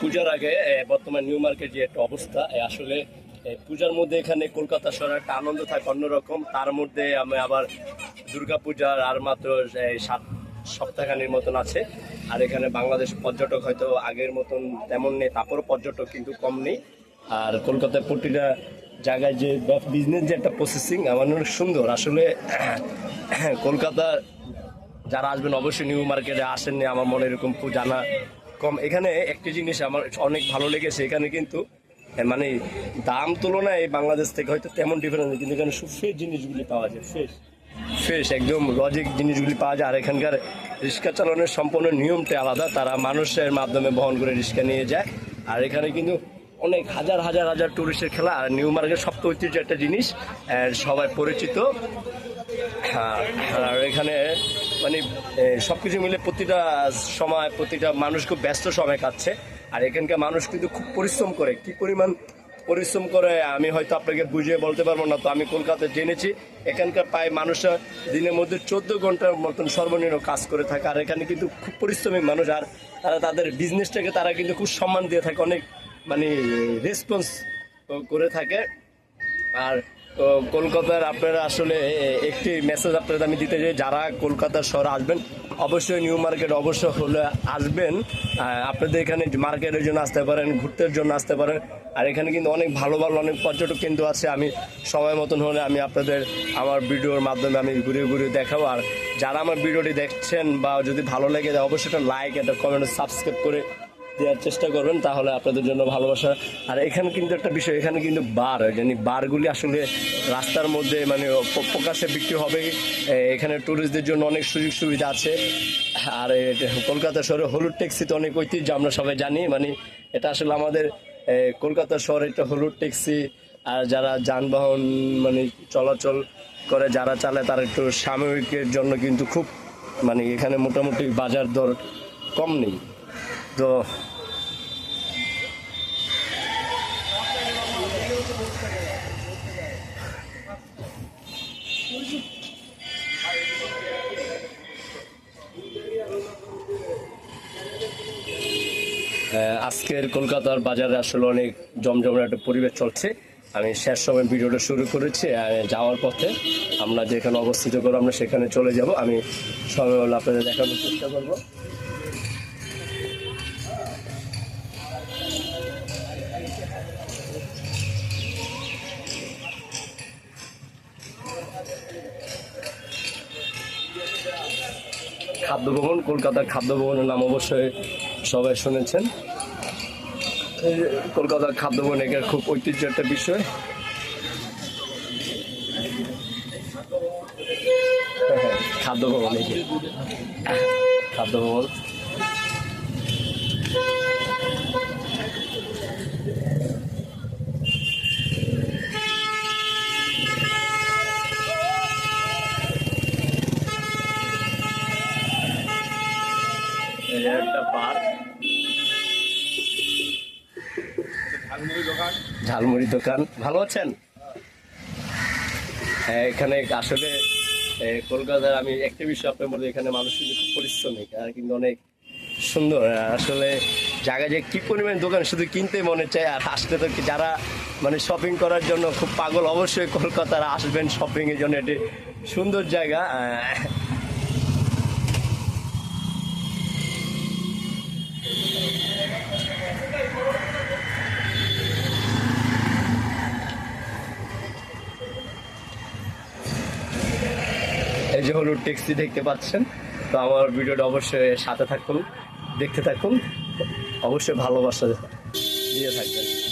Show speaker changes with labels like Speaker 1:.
Speaker 1: পূজার আগে বর্তমান নিউ মার্কেট যে একটা অবস্থা আসলে পূজার মধ্যে এখানে কলকাতা শহরে একটা আনন্দ থাকে অন্যরকম। তার মধ্যে আমি আবার দুর্গা পূজার আর মাত্র সাত সপ্তাহখানির মতন আছে। আর এখানে বাংলাদেশ পর্যটক হয়তো আগের মতন তেমন নেই, তারপরও পর্যটক কিন্তু কম নেই। আর কলকাতার প্রতিটা জায়গায় যে বিজনেস যে একটা প্রসেসিং আমার অনেক সুন্দর। আসলে, কলকাতার যারা আসবেন, অবশ্যই নিউ মার্কেটে আসেননি। আমার মনে এরকম জানা কম। এখানে একটি জিনিস আমার অনেক ভালো লেগেছে। এখানে কিন্তু মানে দাম তুলনায় বাংলাদেশ থেকে হয়তো তেমন ডিফারেন্স নেই কিন্তু এখানে খুব ফ্রেশ জিনিসগুলি পাওয়া যায় ফ্রেশ ফ্রেশ একদম লজিক জিনিসগুলি পাওয়া যায়। আর এখানকার রিক্সা চালানোর সম্পূর্ণ নিয়মটা আলাদা। তারা মানুষের মাধ্যমে বহন করে রিক্সা নিয়ে যায়। আর এখানে কিন্তু অনেক হাজার হাজার হাজার টুরিস্টের খেলা। আর নিউ মার্কেট সপ্ত ঐতিহ্য একটা জিনিস সবাই পরিচিত। হ্যাঁ, আর এখানে মানে সব কিছু মিলে প্রতিটা সময়, প্রতিটা মানুষ খুব ব্যস্ত সময় কাটছে। আর এখানকার মানুষ কিন্তু খুব পরিশ্রম করে। কি পরিমাণ পরিশ্রম করে, আমি হয়তো আপনাকে বুঝিয়ে বলতে পারব না, তো আমি কলকাতায় জেনেছি। এখানকার প্রায় মানুষরা দিনের মধ্যে চোদ্দ ঘণ্টার মতন সর্বনিম্ন কাজ করে থাকে। আর এখানে কিন্তু খুব পরিশ্রমী মানুষ। আর তারা তাদের বিজনেসটাকে তারা কিন্তু খুব সম্মান দিয়ে থাকে, অনেক মানে রেসপন্স করে থাকে। আর কলকাতার আপনারা আসলে একটি মেসেজ আপনাদের আমি দিতে চাই, যারা কলকাতার শহরে আসবেন, অবশ্যই নিউ মার্কেট অবশ্য হলে আসবেন। আপনাদের এখানে মার্কেটের জন্য আসতে পারেন, ঘুরতের জন্য আসতে পারেন। আর এখানে কিন্তু অনেক ভালো ভালো, অনেক পর্যটক কেন্দ্র আছে। আমি সময় মতন হলে আমি আপনাদের আমার ভিডিওর মাধ্যমে আমি ঘুরে ঘুরে দেখাবো। আর যারা আমার ভিডিওটি দেখছেন বা যদি ভালো লেগে যায়, অবশ্যই একটা লাইক একটা কমেন্ট সাবস্ক্রাইব করে দেওয়ার চেষ্টা করবেন, তাহলে আপনাদের জন্য ভালোবাসা। আর এখানে কিন্তু একটা বিষয়, এখানে কিন্তু বার, জানি বারগুলি আসলে রাস্তার মধ্যে মানে প- প্রকাশ্যে বিক্রি হবে। এখানে ট্যুরিস্টদের জন্য অনেক সুযোগ সুবিধা আছে। আর কলকাতা শহরে হলুদ ট্যাক্সি তো অনেক ঐতিহ্য, আমরা সবাই জানি। মানে এটা আসলে আমাদের কলকাতা শহরে একটা হলুদ ট্যাক্সি। আর যারা যানবাহন মানে চলাচল করে, যারা চালায়, তারা একটু সাময়িকের জন্য কিন্তু খুব মানে এখানে মোটামুটি বাজার দর কম নেই। তো আজকের কলকাতার বাজারে আসলে অনেক জমজমের একটা পরিবেশ চলছে। আমি শেষ সময় ভিডিওটা শুরু করেছি যাওয়ার পথে আমরা যেখানে অবস্থিত করব, আমরা সেখানে চলে যাব। আমি সবাই আপনাদের দেখানোর চেষ্টা করব। খাদ্য ভবন কলকাতার খাদ্য ভবনের নাম অবশ্যই সবাই শুনেছেন। কলকাতার খাদ্য ভবন এটা খুব ঐতিহ্য একটা বিষয়। খাদ্য ভবন খাদ্য ভবন একটা বার। ঝালমুড়ি দোকান? ভালো আছেন? হ্যাঁ এখানে আসলে কলকাতার আমি একটা বিষয় আপনার মধ্যে এখানে মানুষ কিন্তু খুব পরিশ্রমিক আর কিন্তু অনেক সুন্দর। আসলে জায়গায় যে কি পরিমাণ দোকান শুধু কিনতে মনে চায় আর আসলে তো যারা মানে শপিং করার জন্য খুব পাগল অবশ্যই কলকাতার আসবেন শপিং এর জন্য। এটি সুন্দর জায়গা। যে হলুদ ট্যাক্সি দেখতে পাচ্ছেন, তো আমার ভিডিওটা অবশ্যই সাথে থাকুন, দেখতে থাকুন, অবশ্যই ভালোবাসা দিয়ে থাকবেন।